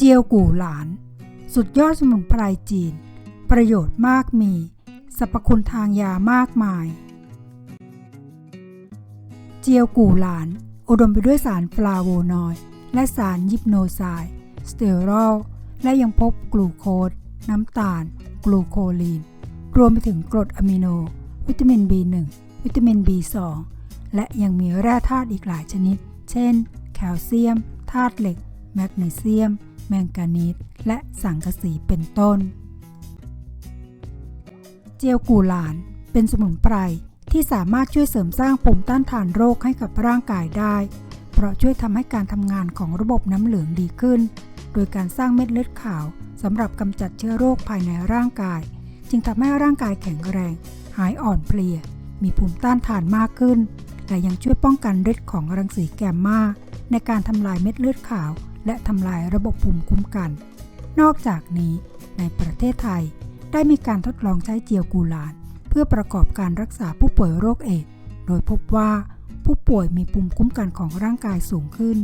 เจียวกู่หลาน สุดยอดสมุนไพรจีน ประโยชน์มากมีสรรพคุณทางยามากมาย เจียวกู่หลาน อุดมไปด้วยสารฟลาโวนอยด์และสารยิปโนไซด์สเตอรอลและยังพบกลูโคสน้ำตาล กลูโคลีน รวมไปถึงกรดอะมิโน วิตามิน B1 วิตามิน B2 และยังมีแร่ธาตุอีกหลายชนิด เช่น แคลเซียม ธาตุเหล็ก แมกนีเซียม แมงกานีสและสังกะสีเป็นต้น เจียวกูหลานเป็นสมุนไพรที่สามารถช่วยเสริมสร้างภูมิต้านทานโรคให้กับร่างกายได้ เพราะช่วยทำให้การทำงานของระบบน้ำเหลืองดีขึ้น โดยการสร้างเม็ดเลือดขาวสำหรับกำจัดเชื้อโรคภายในร่างกาย จึงทำให้ร่างกายแข็งแรง หายอ่อนเพลีย มีภูมิต้านทานมากขึ้น และยังช่วยป้องกันฤทธิ์ของรังสีแกมมาในการทำลายเม็ดเลือดขาว และทำลายระบบภูมิคุ้มกัน นอกจากนี้ในประเทศไทยได้มีการทดลองใช้เจียวกูลาน เพื่อประกอบการรักษาผู้ป่วยโรคเอดโดยพบว่าผู้ป่วยมีภูมิคุ้มกันของร่างกายสูงขึ้น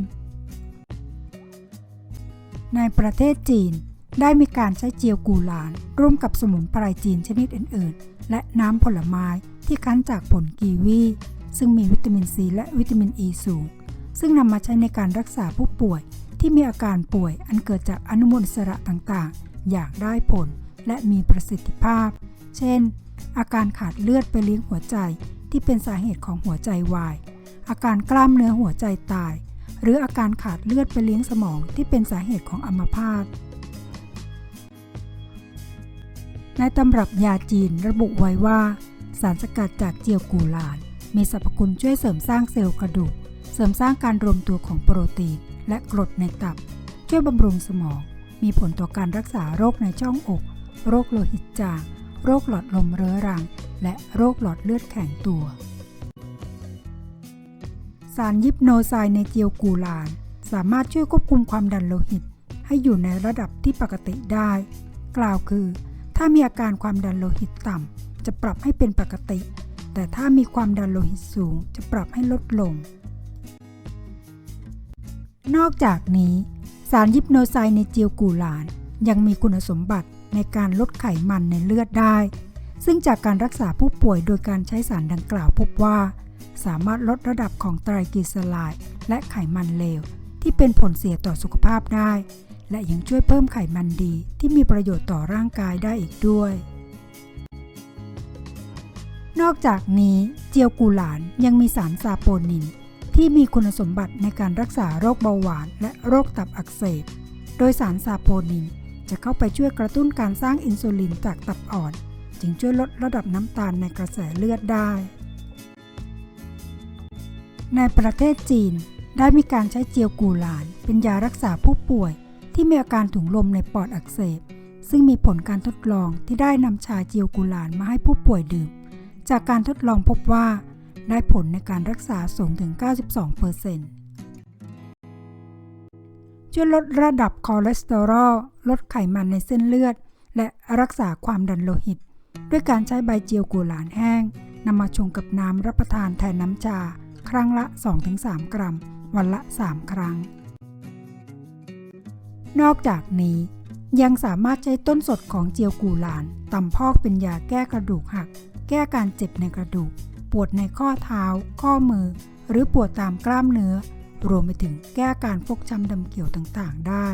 ในประเทศจีนได้มีการใช้เจียวกูหลาน ร่วมกับสมุนไพรจีนชนิดอื่น ๆ และน้ำผลไม้ที่คั้นจากผลกีวี ซึ่งมีวิตามินซีและวิตามินอ e ีสูง ซึ่งนำมาใช้ในการรักษาผู้ป่วย ที่มีอาการป่วยอันเกิดจากอนุมูลอิสระต่างๆ อย่างได้ผลและมีประสิทธิภาพ เช่น อาการขาดเลือดไปเลี้ยงหัวใจที่เป็นสาเหตุของหัวใจวาย อาการกล้ามเนื้อหัวใจตาย หรืออาการขาดเลือดไปเลี้ยงสมองที่เป็นสาเหตุของอัมพาตในตำรับยาจีนระบุไว้ว่า สารสกัดจากเจียวกูหลาน มีสรรพคุณช่วยเสริมสร้างเซลล์กระดูก เสริมสร้างการรวมตัวของโปรตีนและกรดในตับ ช่วยบำรุงสมอง มีผลต่อการรักษาโรคในช่องอก โรคโลหิตจาง โรคหลอดลมเรื้อรัง และโรคหลอดเลือดแข็งตัว สารยิปโนไซด์ในเจียวกูลาน สามารถช่วยควบคุมความดันโลหิต ให้อยู่ในระดับที่ปกติได้ กล่าวคือ ถ้ามีอาการความดันโลหิตต่ำจะปรับให้เป็นปกติ แต่ถ้ามีความดันโลหิตสูง จะปรับให้ลดลง นอกจากนี้สารยิปโนไซด์ในเจียวกูหลาน ยังมีคุณสมบัติในการลดไขมันในเลือดได้ ซึ่งจากการรักษาผู้ป่วยโดยการใช้สารดังกล่าวพบว่า สามารถลดระดับของไตรกลีเซอไรด์และไขมันเลว ที่เป็นผลเสียต่อสุขภาพได้ และยังช่วยเพิ่มไขมันดีที่มีประโยชน์ต่อร่างกายได้อีกด้วย นอกจากนี้เจียวกูหลานยังมีสารซาโปนิน ที่มีคุณสมบัติในการรักษาโรคเบาหวานและโรคตับอักเสบ โดยสารซาโปนินจะเข้าไปช่วยกระตุ้นการสร้างอินซูลินจากตับอ่อน จึงช่วยลดระดับน้ำตาลในกระแสเลือดได้ ในประเทศจีนได้มีการใช้เจียวกูหลาน เป็นยารักษาผู้ป่วย ที่มีอาการถุงลมในปอดอักเสบ ซึ่งมีผลการทดลองที่ได้นำชาเจียวกูหลานมาให้ผู้ป่วยดื่ม จากการทดลองพบว่า ได้ผลในการรักษาสูงถึง 92%ช่วยลดระดับคอเลสเตอรอล ลดไขมันในเส้นเลือด และรักษาความดันโลหิต ด้วยการใช้ใบเจียวกูหลานแห้งนำมาชงกับน้ำรับประทานแทนน้ำชา ครั้งละ 2-3 กรัม วันละ 3 ครั้ง นอกจากนี้ยังสามารถใช้ต้นสดของเจียวกูหลานตำพอกเป็นยาแก้กระดูกหัก แก้การเจ็บในกระดูก ปวดในข้อเท้า ข้อมือ หรือปวดตามกล้ามเนื้อ รวมไปถึงแก้การฟกช้ำดำเกี่ยวต่างๆ ได้